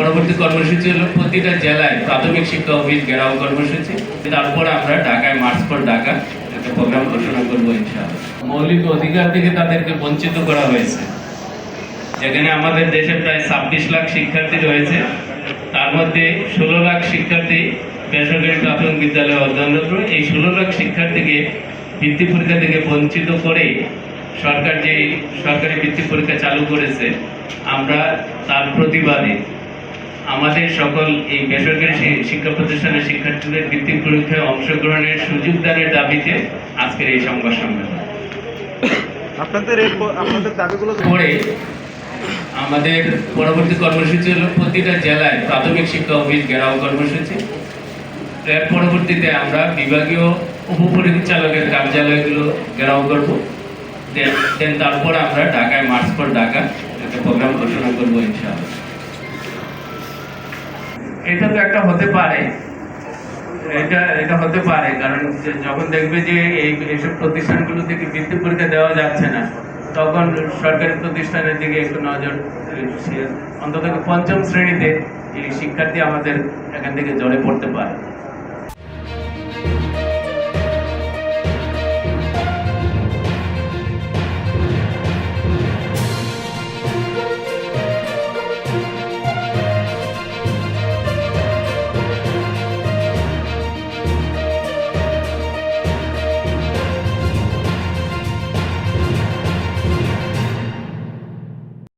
পরবর্তী কর্মসূচি হলো প্রতিটা জেলায় প্রাথমিক শিক্ষা অফিস ঘেরাও কর্মসূচি। তারপর আমরা ঢাকায় মার্চ ফর ঢাকা একটা প্রোগ্রাম ঘোষণা করব ইনশাআল্লাহ। মৌলিক অধিকার থেকে তাদেরকে বঞ্চিত করা হয়েছে। যেখানে আমাদের দেশে প্রায় ছাব্বিশ লাখ শিক্ষার্থী রয়েছে। তার মধ্যে ষোলো লাখ শিক্ষার্থী বেসরকারি প্রাথমিক বিদ্যালয়ে অধ্যয়নরত। এই ষোলো লাখ শিক্ষার্থীকে বৃত্তি পরীক্ষা থেকে বঞ্চিত করে সরকার যে সরকারি বৃত্তি পরীক্ষা চালু করেছে, আমরা তার প্রতিবাদে আমাদের সকল এই বেসরকারি শিক্ষা প্রতিষ্ঠানের শিক্ষার্থীদের বৃত্তি পরীক্ষায় অংশগ্রহণের সুযোগ দানের দাবিতে আজকের এই সংবাদ সম্মেলন। আপনাদের আপনাদের দাবিগুলো পরে আমাদের পরবর্তী কর্মসূচি হলো প্রতিটা জেলায় প্রাথমিক শিক্ষা অফিস ঘেরাও কর্মসূচি। এর পরবর্তীতে আমরা বিভাগীয় উপপরিচালকের কার্যালয়গুলো ঘেরাও করব। দেন তারপর আমরা ঢাকায় মার্চ পর ঢাকা একটা প্রোগ্রাম ঘোষণা করব ইনশাআল্লাহ। এটা তো একটা হতে পারে। এটা এটা হতে পারে, কারণ যখন দেখবে যে এই, এইসব প্রতিষ্ঠানগুলো থেকে বৃত্তি পরীক্ষা দেওয়া যাচ্ছে না, তখন সরকারি প্রতিষ্ঠানের দিকে একটু নজর অন্তত পঞ্চম শ্রেণীতে এই শিক্ষার্থী আমাদের এখান থেকে জলে পড়তে পারে।